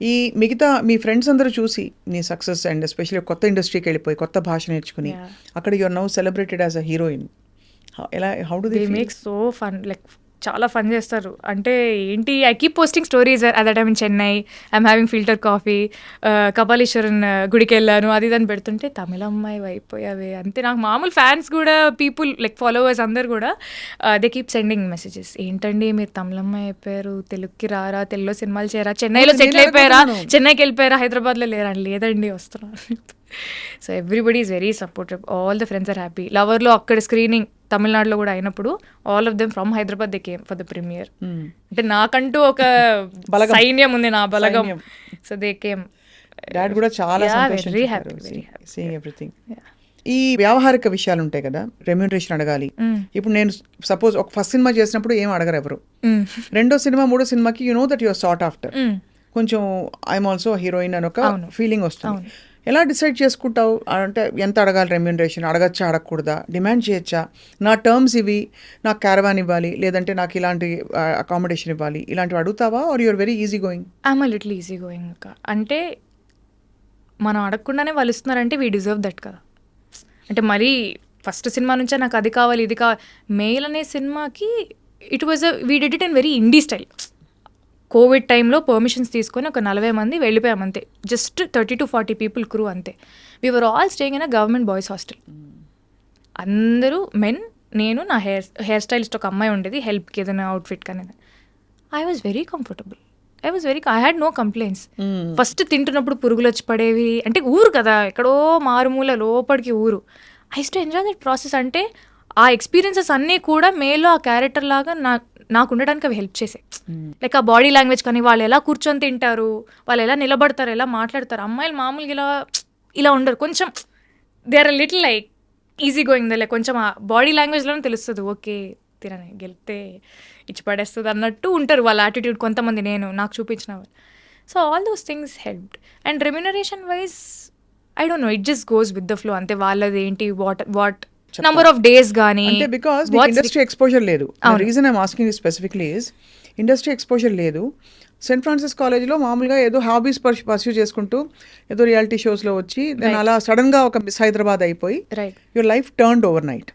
ఈ మిగతా మీ ఫ్రెండ్స్ అందరూ చూసి నీ సక్సెస్ అండ్ ఎస్పెషల్లీ కొత్త ఇండస్ట్రీకి వెళ్ళిపోయి కొత్త భాష నేర్చుకుని. అక్కడ your now celebrated as a heroine ఎలా how do they they make so fun like చాలా ఫన్ చేస్తారు. అంటే ఏంటి I keep posting stories at time in Chennai I'm having filter coffee Kapaleeshwaran గుడికి వెళ్ళాను. అది దాన్ని పెడుతుంటే తమిళ అమ్మాయి అయిపోయావే. అంతే నాకు మామూలు ఫ్యాన్స్ కూడా పీపుల్ లైక్ ఫాలోవర్స్ అందరు కూడా దే కీప్ సెండింగ్ మెసేజెస్ ఏంటండి మీరు తమిళ అమ్మాయి అయిపోయారు? తెలుగుకి రారా? తెలుగులో సినిమాలు చేయరా? చెన్నైలో నేను సెటిల్ అయిపోయారా. చెన్నైకి వెళ్ళిపోయారా? హైదరాబాద్లో లేరా? లేదండి వస్తున్నాను. So everybody is very supportive all the friends are happy లవర్లో అక్కడ స్క్రీనింగ్ తమిళనాడులో కూడా అయినప్పుడు all of them from Hyderabad they came for the premiere అంటే నాకంటూ ఒక. సైన్యం ఉంది నా బలగం. సో దే కేమ్ డాడ్ కూడా చాలా సీయింగ్ ఎవ్రీథింగ్ ఈ వ్యావహారిక విషయాలు ఉంటాయి కదా రెమ్యూనరేషన్ అడగాలి. Mm. ఇప్పుడు నేను సపోజ్ ఒక ఫస్ట్ సినిమా చేసినప్పుడు ఏం అడగరు ఎవరు? రెండో సినిమా మూడో సినిమాకి you know that your sort after కొంచెం ఐఎమ్ ఆల్సో హీరోయిన్ అని ఒక. ఫీలింగ్ వస్తుంది. ఎలా డిసైడ్ చేసుకుంటావు? అంటే ఎంత అడగాలి రెమ్యూనరేషన్ అడగచ్చా? అడగకూడదా? డిమాండ్ చేయొచ్చా? నా టర్మ్స్ ఇవి నాకు క్యారవాన్ ఇవ్వాలి లేదంటే నాకు ఇలాంటి అకామిడేషన్ ఇవ్వాలి ఇలాంటివి అడుగుతావా? Are your very easy going I'm little easy going అక్క. అంటే మనం అడగకుండానే వాళ్ళు ఇస్తున్నారంటే వీ డిజర్వ్ దట్ కదా. అంటే మరీ ఫస్ట్ సినిమా నుంచే నాకు అది కావాలి ఇది కావాలి. మెయిల్ అనే సినిమాకి it was a we did it in very indie style COVID టైంలో పర్మిషన్స్ తీసుకొని ఒక నలభై మంది వెళ్ళిపోయాం అంతే. Just thirty to forty people crew అంతే. Were all staying in a government boys hostel అందరూ మెన్ నేను నా హెయిర్ హెయిర్ స్టైలిస్ట్ ఒక అమ్మాయి ఉండేది హెల్ప్కి ఏదైనా అవుట్ఫిట్ కానీ I was very comfortable I was very I had no complaints first తింటున్నప్పుడు పురుగులు వచ్చి పడేవి. అంటే ఊరు కదా ఎక్కడో మారుమూల లోపలికి ఊరు. I to enjoy that process అంటే ఆ ఎక్స్పీరియన్సెస్ అన్నీ కూడా మేలో ఆ క్యారెక్టర్ లాగా నా నాకు ఉండడానికి అవి హెల్ప్ చేసాయి లైక్ ఆ బాడీ లాంగ్వేజ్ కానీ వాళ్ళు ఎలా కూర్చొని తింటారు వాళ్ళు ఎలా నిలబడతారు ఎలా మాట్లాడతారు అమ్మాయిలు మామూలుగా ఇలా ఇలా ఉండరు. కొంచెం they are little like easy going like కొంచెం ఆ బాడీ లాంగ్వేజ్లోనే తెలుస్తుంది. ఓకే తినని గెలితే ఇచ్చి పడేస్తుంది అన్నట్టు ఉంటారు వాళ్ళ యాటిట్యూడ్ కొంతమంది నేను నాకు చూపించిన వాళ్ళు. So all those things helped and remuneration wise I don't know it just goes with the flow అంతే వాళ్ళది ఏంటి what what number of days కానీ అంటే బికాస్ ఇండస్ట్రీ ఎక్స్పోజర్ లేదు. Reason I'm asking specifically is industry exposure లేదు. Saint Francis కాలేజ్లో మామూలుగా ఏదో హాబీస్ పర్స్యూ చేసుకుంటూ ఏదో రియాలిటీ షోస్లో వచ్చి దాని అలా సడన్గా ఒక మిస్ హైదరాబాద్ అయిపోయి your life turned overnight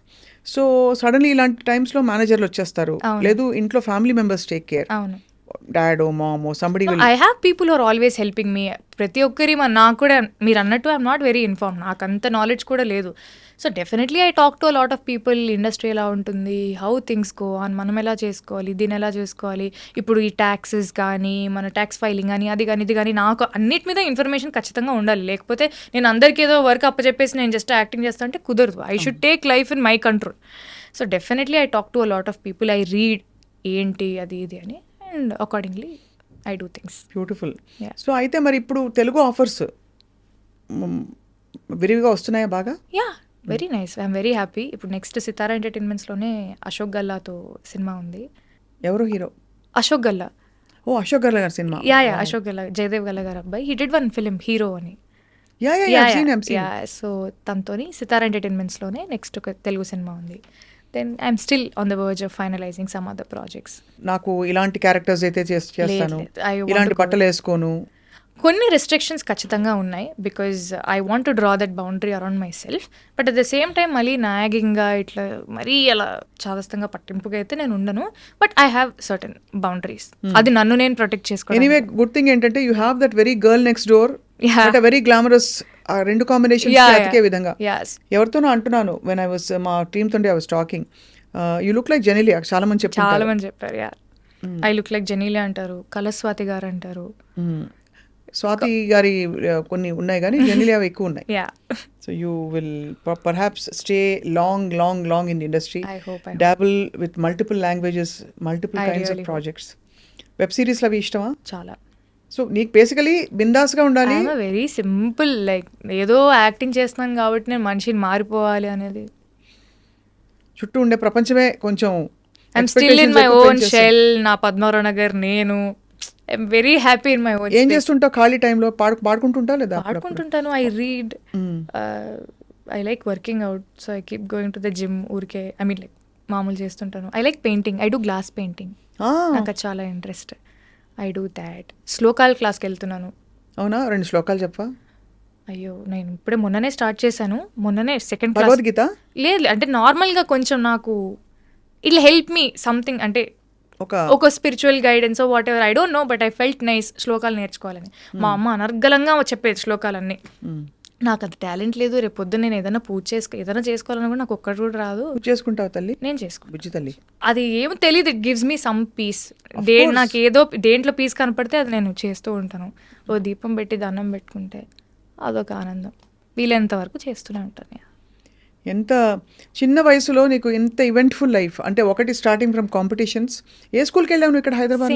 so suddenly ఇలాంటి టైమ్స్లో మేనేజర్లు వచ్చేస్తారు. లేదు ఇంట్లో ఫ్యామిలీ మెంబర్స్ టేక్ కేర్ అవును. డాడో మామో somebody I have people are always helping me ప్రతి ఒక్కరి నాకు కూడా మీరు అన్నట్టు ఐఎమ్ నాట్ వెరీ ఇన్ఫార్మ్ నాకు అంత నాలెడ్జ్ కూడా లేదు. So definitely I talk to lot of people industry ఎలా ఉంటుంది హౌ థింగ్స్ గో అని మనం ఎలా చేసుకోవాలి దీన్ని ఎలా చేసుకోవాలి ఇప్పుడు ఈ ట్యాక్సెస్ కానీ మన ట్యాక్స్ ఫైలింగ్ కానీ అది కానీ ఇది కానీ నాకు అన్నిటి మీద ఇన్ఫర్మేషన్ ఖచ్చితంగా ఉండాలి. లేకపోతే నేను అందరికీ ఏదో వర్క్ అప్పచెప్పేసి నేను జస్ట్ యాక్టింగ్ చేస్తా అంటే కుదరదు. I should take life in my control so definitely I talk to lot of people I read ఏంటి అది ఇది అని. And accordingly I do things beautiful. So అయితే మరి ఇప్పుడు తెలుగు ఆఫర్స్ విరివిగా వస్తున్నాయా బాగా? Yeah very nice I'm very happy ఇప్పుడు నెక్స్ట్ సితారా ఎంటర్టైన్మెంట్స్లోనే అశోక్ గల్లాతో సినిమా ఉంది. ఎవరు హీరో? అశోక్ గల్లా. ఓ అశోక్ గర్ల గారి సినిమా. యా యా అశోక్ గల్లా జయదేవ్ గల్లా గారు అబ్బాయి. He did one film hero అని. సో తనతోని సితారా ఎంటర్టైన్మెంట్స్లోనే నెక్స్ట్ ఒక తెలుగు సినిమా ఉంది. Then I'm still on the verge of finalizing some other projects నాకు ఇలాంటి క్యారెక్టర్స్ అయితే చేస్- చేస్తాను. ఇలాంటి బట్టలు వేసుకోను. కొన్ని రెస్ట్రిక్షన్స్ ఖచ్చితంగా ఉన్నాయి because I want to draw that boundary around myself but at the same time మళ్ళీ నాగింగ్గా ఇట్లా మరీ అలా చాదస్తంగా పట్టింపుగా అయితే నేను ఉండను. But I have certain boundaries అది నన్ను నేను ప్రొటెక్ట్ చేసుకోవడం ఎనీవే గుడ్ థింగ్ ఏంటంటే you have that very girl next door. But very glamorous రెండు కాంబినేషన్ అతికే. విధంగా. ఎవరితోనో అంటున్నాను వెన్ ఐ వాస్ మా టీమ్ తోటి I was talking you look like Genelia చాలా మంది చాలా చెప్తారు మంది చెప్పారు ఐ లుక్ లైక్ జెనీలియా అంటారు కలస్వాతి గారు అంటారు. స్వాతి గారి కొన్ని ఉన్నాయి కానీ జెనిలియా ఎక్కువ ఉన్నాయి yeah so you will perhaps stay long long long in industry dabble with multiple languages multiple kinds of. Projects web సిరీస్లు అవి ఇష్టమా? చాలా. సో నీకు బేసికలీ బిందాస్గా ఉండాలి. వెరీ సింపుల్ లైక్ ఏదో యాక్టింగ్ చేస్తున్నాను కాబట్టి నేను మనిషిని మారిపోవాలి అనేది. చుట్టూ ఉండే ప్రపంచమే కొంచెం I'm still in my own. Shell నా పద్మారావు నగర్ నేను. I'm very happy in my own ఏం చేస్తుంటావు ఖాళీ టైంలో? పాడు పాడుకుంటుంటావు లేదా? పాడుకుంటుంటాను. I read. I like working out so I keep going to the gym ఊరికే ఐ మీన్ లైక్ మామూలు చేస్తుంటాను. I like painting I do glass painting నాకు చాలా ఇంట్రెస్ట్ ఐ డూ దాట్ శ్లోకాల్ క్లాస్కి వెళ్తున్నాను. అవునా? రెండు శ్లోకాలు చెప్పా అయ్యో నేను ఇప్పుడే మొన్ననే స్టార్ట్ చేశాను. మొన్ననే సెకండ్ క్లాస్ భగవద్గీత? లేదు అంటే నార్మల్గా కొంచెం నాకు ఇట్ హెల్ప్ మీ సంథింగ్ అంటే ఒక ఒక spiritual guidance whatever I don't know but I felt nice శ్లోకాలు నేర్చుకోవాలని. మా అమ్మ అనర్గలంగా చెప్పేది శ్లోకాలన్నీ. మ్. నాకు అది టాలెంట్ లేదు రేపు పొద్దున్న నేను ఏదైనా పూజ చేసుకో ఏదైనా చేసుకోవాలన్నా కూడా నాకు ఒక్కటి కూడా రాదు. పూజ చేసుకుంటావు తల్లి? నేను చేసుకో బుజ్జి తల్లి. అది ఏమో తెలియదు it gives me some peace they నాకు ఏదో దేంట్లో పీస్ కనపడితే అది నేను చేస్తూ ఉంటాను. ఓ దీపం పెట్టి దండం పెట్టుకుంటే అదొక ఆనందం. వీలైనంత వరకు చేస్తూనే ఉంటాను ఎంత చిన్న వయసులో నీకు ఎంత ఈవెంట్ఫుల్ లైఫ్ అంటే ఒకటి స్టార్టింగ్ ఫ్రమ్ కాంపిటీషన్స్ ఏ స్కూల్కి వెళ్ళావు నువ్వు ఇక్కడ హైదరాబాద్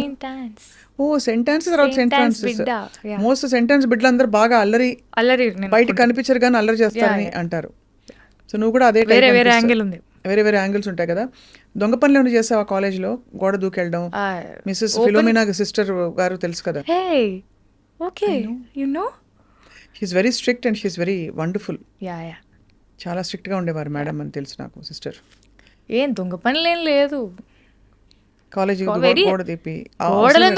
ఓ సెంటెన్స్ తర్వాత Saint సెంట్ Anne's ఫ్రాన్సిస్ బిడ్డ, yeah. మోస్ట్ సెంటెన్స్ బిడ్డలందరూ బాగా అల్లరి అల్లరి బయట కనిపించరు కానీ అల్లరి చేస్తారని అంటారు. సో నువ్వు కూడా అదే వేరే వేరే. యాంగిల్ ఉంది. వేరే వేరే యాంగిల్స్ ఉంటాయి కదా. దొంగ పనులు ఏమైనా చేసావా కాలేజ్లో గోడ దూకెళ్ళడం. ఆ, మిస్సెస్ ఫిలోమినా సిస్టర్ గారు తెలుసు కదా. Okay you know she's very strict and she's very wonderful yeah yeah చాలా స్ట్రిక్ట్గా ఉండేవారు మేడం అని తెలుసు నాకు సిస్టర్. ఏం దొంగ పనులేం లేదు. కాలేజ్ గోడ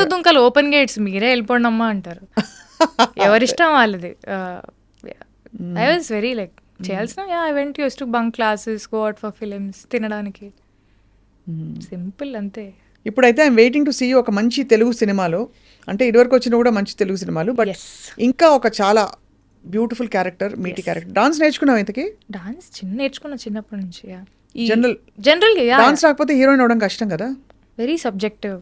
దుంకలు? ఓపెన్ గేట్స్ మీరే వెళ్ళిపోండి అమ్మా అంటారు. ఎవరిష్టం వాళ్ళది? ఐ వాజ్ వెరీ లైక్ చేయాల్సిన yeah I went use to bunk classes go out for films తినడానికి. సింపుల్ అంతే. ఇప్పుడైతే ఐమ్ వెయిటింగ్ టు సీ ఒక మంచి తెలుగు సినిమాలో అంటే ఇదివరకు వచ్చిన కూడా మంచి తెలుగు సినిమాలు బట్ ఇంకా ఒక చాలా బ్యూటిఫుల్ క్యారెక్టర్ మీటి క్యారెక్టర్ డాన్స్ నేర్చుకున్నావు ఇంతకి డాన్స్ చిన్న నేర్చుకున్నా చిన్నప్పటి నుంచి General- జనరల్ యా డాన్స్ రాకపోతే హీరోయిన్ అవడం కష్టం కదా very subjective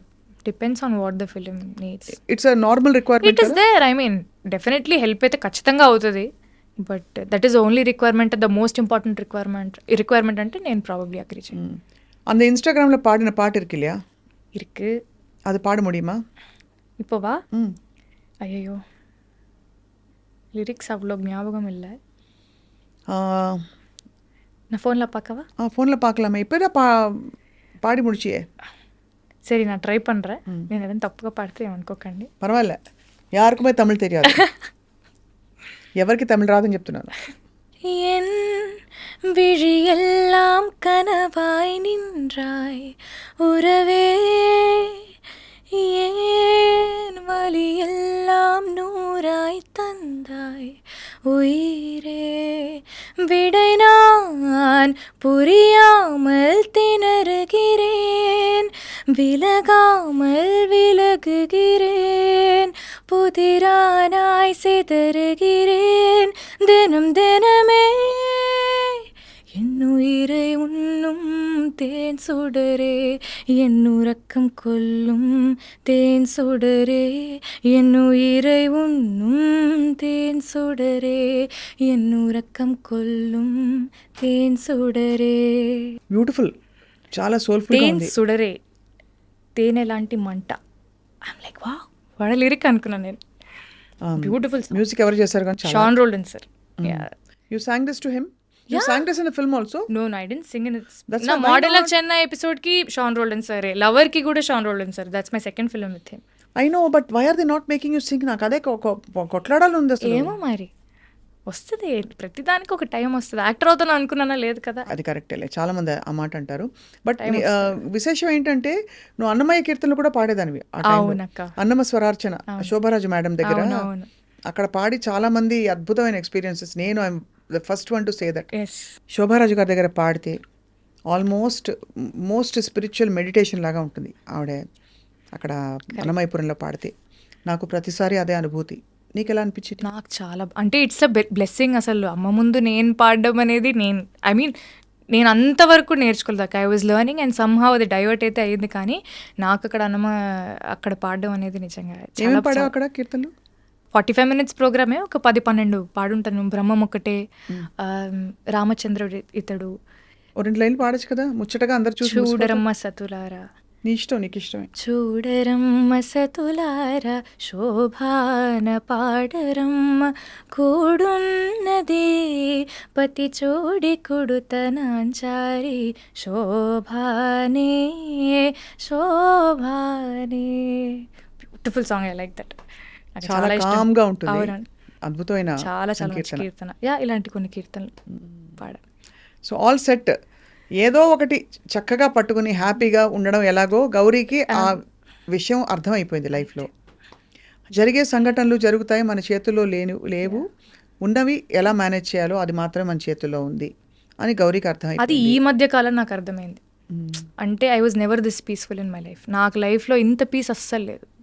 depends on what the film needs it's a normal it requirement is there I mean definitely help అయితే ఖచ్చితంగా అవుతుంది but that is only requirement the most important requirement requirement అంటే నేను probably agree చేయను அந்த இன்ஸ்டாகிராமில் பாடின பாட்டு இருக்கு இல்லையா இருக்கு அது பாட முடியுமா இப்போவா ம் ஐயோ லிரிக்ஸ் அவ்வளோ ஞாபகம் இல்லை நான் ஃபோனில் பார்க்கவா ஃபோனில் பார்க்கலாமே இப்போ தான் பா பாடி முடிச்சியே சரி நான் ட்ரை பண்ணுறேன் నేను ఏదైనా తప్పుగా పాడితే ఏమనుకోకండి పర్వాలే యారుకుమే తమిళ్ తెలియదు ఎవరికి తమిళ్ రాదని చెప్తున్నాను என் விழியெல்லாம் கனவாய் நின்றாய் உறவே ஏன் வழியெல்லாம் நூறாய் தந்தாய்? உயிரே விடை நான் புரியாமல் திணறுகிறேன். விலகாமல் விலகுகிறேன். புதிரானாய் சிதறுகிறேன். தினம் தினமே என் உயிரை உண்ணும் தேன் சுடரே என் உறக்கம் கொல்லும் தேன் சுடரே என் உயிரை உண்ணும் தேன் சுடரே என் உறக்கம் கொல்லும் தேன் சுடரே బ్యూటిఫుల్ చాలా సోల్ఫుల్గా తేన్ ఉంది సుడరే తేనె లాంటి మంట ఐమ్ లైక్ వా వాడ లిరిక్ అనుకున్నాను నేను బ్యూటిఫుల్ మ్యూజిక్ ఎవరు చేశారు కానీ చాలా Sean Roldan sir you sang this to him you sang this in film also no no I didn't sing in That's నా మోడల్ not? చెన్నై ఎపిసోడ్కి షాన్ రోల్డన్ సరే లవర్కి కూడా Sean Roldan sir that's my second film with him I know but why are they not making you sing నాకు అదే కొట్లాడాలి ఉంది అసలు. ఏమో మరి. వస్తుంది. ప్రతిదానికి ఒక టైం వస్తుంది. యాక్టర్ అవుతాను అనుకున్నానా? లేదు కదా. అది కరెక్టేలే చాలా మంది ఆ మాట అంటారు. బట్ విశేషం ఏంటంటే నువ్వు అన్నమయ్య కీర్తనలు కూడా పాడేదానివి. అన్నమ స్వరార్చన శోభరాజు మేడం దగ్గర. అక్కడ పాడి చాలా మంది అద్భుతమైన ఎక్స్పీరియన్సెస్ నేను I'm the first one to say that Shobha Raju గారి దగ్గర పాడితే ఆల్మోస్ట్ మోస్ట్ స్పిరిచువల్ మెడిటేషన్ లాగా ఉంటుంది ఆవిడ అక్కడ అన్నమయపురంలో పాడితే నాకు ప్రతిసారి అదే అనుభూతి నీకు ఎలా అనిపించింది నాకు చాలా అంటే ఇట్స్ అ బ్లెస్సింగ్ అసలు అమ్మ ముందు నేను పాడడం అనేది నేను ఐ మీన్ నేను అంతవరకు నేర్చుకోలేదు I was learning and somehow అది డైవర్ట్ అయితే అయ్యింది కానీ నాకు అక్కడ అన్నమ అక్కడ పాడడం అనేది నిజంగా పాడావు అక్కడ కీర్తనలు ఫార్టీ ఫైవ్ మినిట్స్ ప్రోగ్రామే ఒక పది పన్నెండు పాడుంటాను. బ్రహ్మం ఒకటే రామచంద్రుడు ఇతడు. రెండు లైన్లు పాడచ్చు కదా? ముచ్చటగా అందరు. చూడరమ్మ సతులారా. నీ ఇష్టం నీకు ఇష్టమే. చూడరమ్మ సతులార శోభాన పాడరమ్మ కూడున్నది పతి చోడి కుడుతనాంచారి శోభానే శోభానే. Beautiful song I like that చాలా కామ్గా ఉంటుంది. అద్భుతమైన చాలా చాలా కీర్తన. యా ఇలాంటి కొన్ని కీర్తనలు పాడాను. సో ఆల్ సెట్ ఏదో ఒకటి చక్కగా పట్టుకుని హ్యాపీగా ఉండడం ఎలాగో గౌరీకి ఆ. విషయం అర్థమైపోయింది లైఫ్లో. జరిగే సంఘటనలు జరుగుతాయి మన చేతుల్లో లేని లేవు. ఉన్నవి ఎలా మేనేజ్ చేయాలో అది మాత్రమే మన చేతుల్లో ఉంది అని గౌరీకి అది అర్థమైంది ఈ మధ్య కాలం నాకు అర్థమైంది. అంటే I was never this peaceful in my life నాకు లైఫ్లో ఇంత పీస్ అస్సలు లేదు.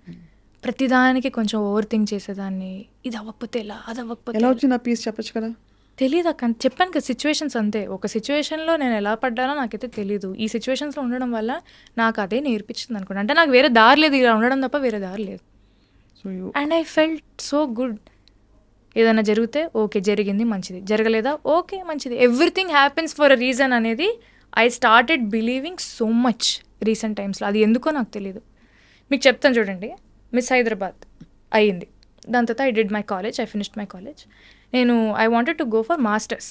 ప్రతిదానికి కొంచెం ఓవర్ థింక్ చేసేదాన్ని. ఇది అవ్వకపోతే ఎలా? అది అవ్వకపోతే ఎలా? వచ్చింది ఆ పీస్ చెప్పొచ్చు కదా? తెలియదు అక్క. చెప్పాను కదా సిచ్యువేషన్స్ అంతే. ఒక సిచ్యువేషన్లో నేను ఎలా పడ్డానో నాకైతే తెలియదు ఈ సిచ్యువేషన్స్లో ఉండడం వల్ల నాకు అదే నేర్పించింది అనుకోండి అంటే నాకు వేరే దారి లేదు. ఇలా ఉండడం తప్ప వేరే దారి లేదు. And I felt so good ఏదైనా జరిగితే ఓకే జరిగింది మంచిది. జరగలేదా? ఓకే మంచిది. Everything happens for a reason అనేది I started believing so much recent టైమ్స్లో అది ఎందుకో నాకు తెలియదు మీకు చెప్తాను చూడండి. మిస్ హైదరాబాద్ అయ్యింది. దాని తర్వాత I did my college I finished my college నేను I wanted to go for masters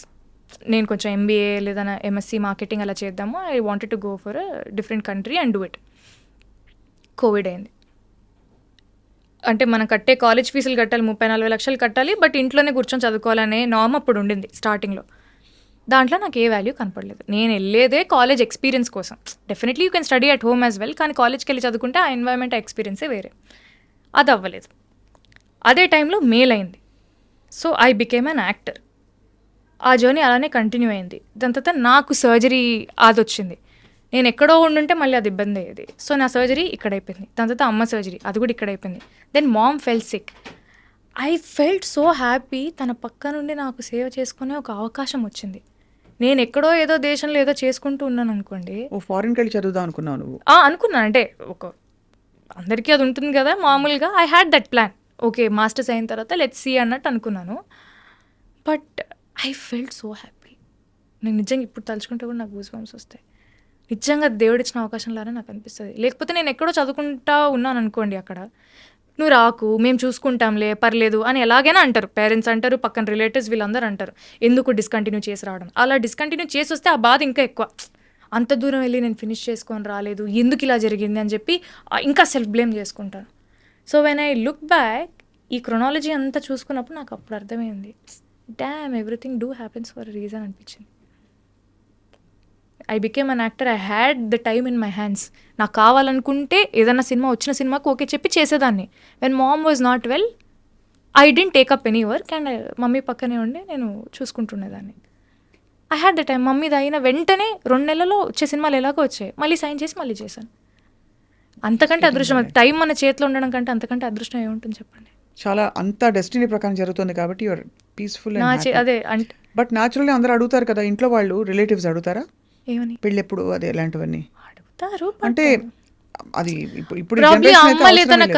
నేను కొంచెం ఎంబీఏ లేదా ఎంఎస్సి మార్కెటింగ్ అలా చేద్దాము. I wanted to go for different country and do it COVID అయింది. అంటే మనం కట్టే కాలేజ్ ఫీజులు కట్టాలి ముప్పై నలభై లక్షలు కట్టాలి బట్ ఇంట్లోనే కూర్చొని చదువుకోవాలనే నామ్ అప్పుడు ఉండింది స్టార్టింగ్లో దాంట్లో నాకు ఏ వాల్యూ కనపడలేదు. నేను వెళ్ళేదే కాలేజ్ ఎక్స్పీరియన్స్ కోసం. Definitely you can study at home as well కానీ కాలేజ్కి వెళ్ళి చదువుకుంటే ఆ ఎన్వైరన్మెంట్ ఎక్స్పీరియన్సే వేరే. అది అవ్వలేదు అదే టైంలో మేల్ అయింది so I became an actor. ఆ జర్నీ అలానే కంటిన్యూ అయింది. దాని తర్వాత నాకు సర్జరీ అది వచ్చింది నేను ఎక్కడో ఉండుంటే మళ్ళీ అది ఇబ్బంది అయ్యేది. సో నా సర్జరీ ఇక్కడ అయిపోయింది దాని తర్వాత అమ్మ సర్జరీ అది కూడా ఇక్కడ అయిపోయింది then mom fell sick I felt so happy తన పక్క నుండి నాకు సేవ చేసుకునే ఒక అవకాశం వచ్చింది. నేను ఎక్కడో ఏదో దేశంలో ఏదో చేసుకుంటూ ఉన్నాను అనుకోండి ఓ ఫారిన్కి వెళ్ళి చదువుదాం అనుకున్నావు నువ్వు? అనుకున్నాను. అంటే ఒక అందరికీ అది ఉంటుంది కదా మామూలుగా. I had that plan okay masters అయిన తర్వాత లెట్ సీ అన్నట్టు అనుకున్నాను. But I felt so happy నేను నిజంగా ఇప్పుడు తలుచుకుంటే కూడా నాకు గూస్ బంప్స్ వస్తాయి. నిజంగా దేవుడు ఇచ్చిన అవకాశం లానే నాకు అనిపిస్తుంది. లేకపోతే నేను ఎక్కడో చదువుకుంటా ఉన్నాను అనుకోండి అక్కడ. నువ్వు రాకు మేము చూసుకుంటాంలే పర్లేదు అని ఎలాగైనా అంటారు. పేరెంట్స్ అంటారు పక్కన రిలేటివ్స్ వీళ్ళందరూ అంటారు. ఎందుకు డిస్కంటిన్యూ చేసి రావడం? అలా డిస్కంటిన్యూ చేసి వస్తే ఆ బాధ ఇంకా ఎక్కువ. అంత దూరం వెళ్ళి నేను ఫినిష్ చేసుకొని రాలేదు ఎందుకు ఇలా జరిగింది అని చెప్పి ఇంకా సెల్ఫ్ బ్లేమ్ చేసుకుంటాను so when I look back ఈ క్రొనాలజీ అంతా చూసుకున్నప్పుడు నాకు అప్పుడు అర్థమైంది. Damn everything do happens for reason అనిపించింది. I became an actor I had the time in my hands నాకు కావాలనుకుంటే ఏదైనా సినిమా వచ్చిన సినిమాకి ఓకే చెప్పి చేసేదాన్ని. When mom was not well I didn't take up any work and mummy పక్కనే ఉండి నేను చూసుకుంటుండేదాన్ని. ఐ హ్యాడ్ ద టైం మమ్మీది అయిన వెంటనే రెండు నెలల్లో వచ్చే సినిమాలు ఎలాగో వచ్చాయి. మళ్ళీ సైన్ చేసి మళ్ళీ చేశాను. అంతకంటే అదృష్టం టైం మన చేతిలో ఉండడం కంటే అంతకంటే అదృష్టం ఏముంటుంది చెప్పండి? చాలా అంత డెస్టినీ ప్రకారం జరుగుతుంది కాబట్టి యువర్ పీస్ఫుల్ అదే అంటే బట్ న్యాచురల్లీ అందరూ అడుగుతారు కదా ఇంట్లో వాళ్ళు రిలేటివ్స్ అడుగుతారా? ఏమని? పెళ్ళి ఎప్పుడు అదే ఇలాంటివన్నీ అడుగుతారు అంటే అది ఇప్పుడు.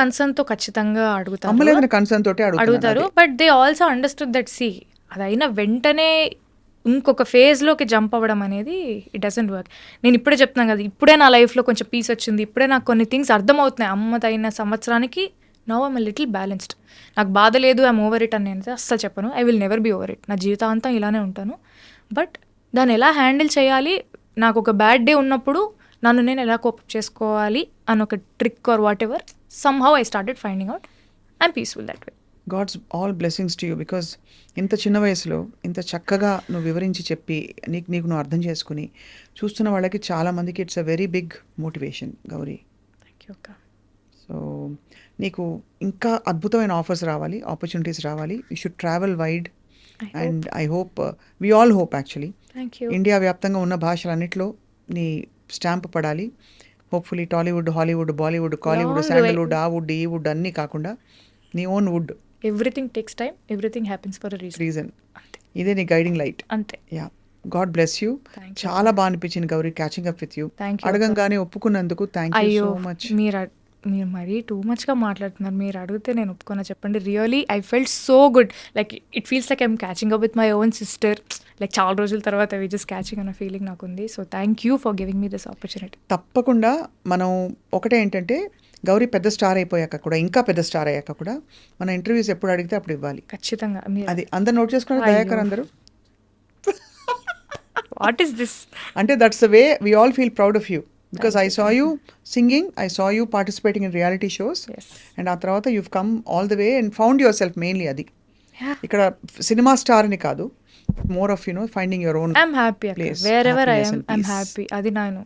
కన్సర్న్తో ఖచ్చితంగా అడుగుతారు. కన్సర్న్ తోటి అడుగుతారు అడుగుతారు but they also understood that C అది అయిన వెంటనే ఇంకొక ఫేజ్లోకి జంప్ అవ్వడం అనేది ఇట్ డజంట్ వర్క్ నేను ఇప్పుడే చెప్తున్నాను కదా ఇప్పుడే నా లైఫ్లో కొంచెం పీస్ వచ్చింది ఇప్పుడే నాకు కొన్ని థింగ్స్ అర్థమవుతున్నాయి. అమ్మదైన సంవత్సరానికి నవ్ ఐమ్ లిటిల్ బ్యాలెన్స్డ్ నాకు బాధ లేదు ఐమ్ ఓవర్ ఇట్ అని నేను అస్సలు చెప్పను. I will never be over it నా జీవితాంతం ఇలానే ఉంటాను. బట్ దాన్ని ఎలా హ్యాండిల్ చేయాలి? నాకు ఒక బ్యాడ్ డే ఉన్నప్పుడు నన్ను నేను ఎలా కోప్ చేసుకోవాలి? అని ఒక trick or whatever somehow I started finding out I'm peaceful that way God's all blessings to you because ఇంత చిన్న వయసులో ఇంత చక్కగా నువ్వు వివరించి చెప్పి నీకు నీకు నువ్వు అర్థం చేసుకుని చూస్తున్న వాళ్ళకి చాలా మందికి it's a very big motivation Gauri. Thank you so నీకు ఇంకా అద్భుతమైన ఆఫర్స్ రావాలి ఆపర్చునిటీస్ రావాలి. You should travel wide. And I hope we all hope actually India వ్యాప్తంగా ఉన్న భాషలన్నిట్లో నీ స్టాంప్ పడాలి. Hopefully Tollywood Hollywood Bollywood Kollywood. Sandalwood ఆ వుడ్ ఈ వుడ్ అన్నీ కాకుండా నీ own wood everything takes time everything happens for reason reason ఇదే నీ గైడింగ్ లైట్ అంతే. Yeah God bless you. చాలా బాగా అనిపించింది Gauri catching up with you Thank you, అడగంగానే ఒప్పుకున్నందుకు థ్యాంక్ యూ సో మచ్ మీరు మీరు మరీ టూ మచ్గా మాట్లాడుతున్నారు. మీరు అడిగితే నేను ఒప్పుకున్నా. చెప్పండి really I felt so good like it feels like I'm catching up with my own sister like చాలా రోజుల తర్వాత వి జస్ట్ క్యాచింగ్ అన్న ఫీలింగ్ నాకు ఉంది so thank you for giving me this opportunity తప్పకుండా మనం ఒకటే ఏంటంటే గౌరీ పెద్ద స్టార్ అయిపోయాక కూడా ఇంకా పెద్ద స్టార్ అయ్యాక కూడా మన ఇంటర్వ్యూస్ ఎప్పుడు అడిగితే అప్పుడు ఇవ్వాలి. ఖచ్చితంగా. అది అందరు నోట్ చేసుకున్నారు. దయాకర్ అందరూ? వాట్ ఈస్ దిస్ అంటే that's the way we all feel proud of you because I saw you singing I saw you participating in reality shows and ఆ తర్వాత you come all the way and found yourself mainly అది ఇక్కడ సినిమా star అని కాదు. More of you know finding your own I'm happy wherever I'm I'm. Happy అది నేను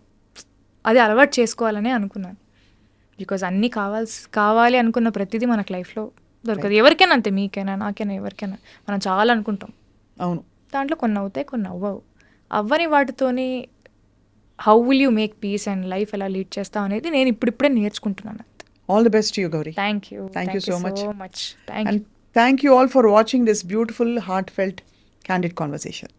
అది అలవాటు చేసుకోవాలని అనుకున్నాను. బికాజ్ అన్నీ కావాల్సి కావాలి అనుకున్న ప్రతిదీ మనకు లైఫ్లో దొరకదు. ఎవరికైనా అంతే మీకైనా నాకైనా ఎవరికైనా. మనం చాలా అనుకుంటాం. అవును. దాంట్లో కొన్ని అవుతాయి కొన్ని అవ్వవు. అవ్వని వాటితోని how will you make peace and life ఎలా లీడ్ చేస్తావు అనేది నేను ఇప్పుడిప్పుడే నేర్చుకుంటున్నాను. All the best you Gauri thank you Thank you so much. Much thank you And thank you all for watching this beautiful, heartfelt, candid conversation.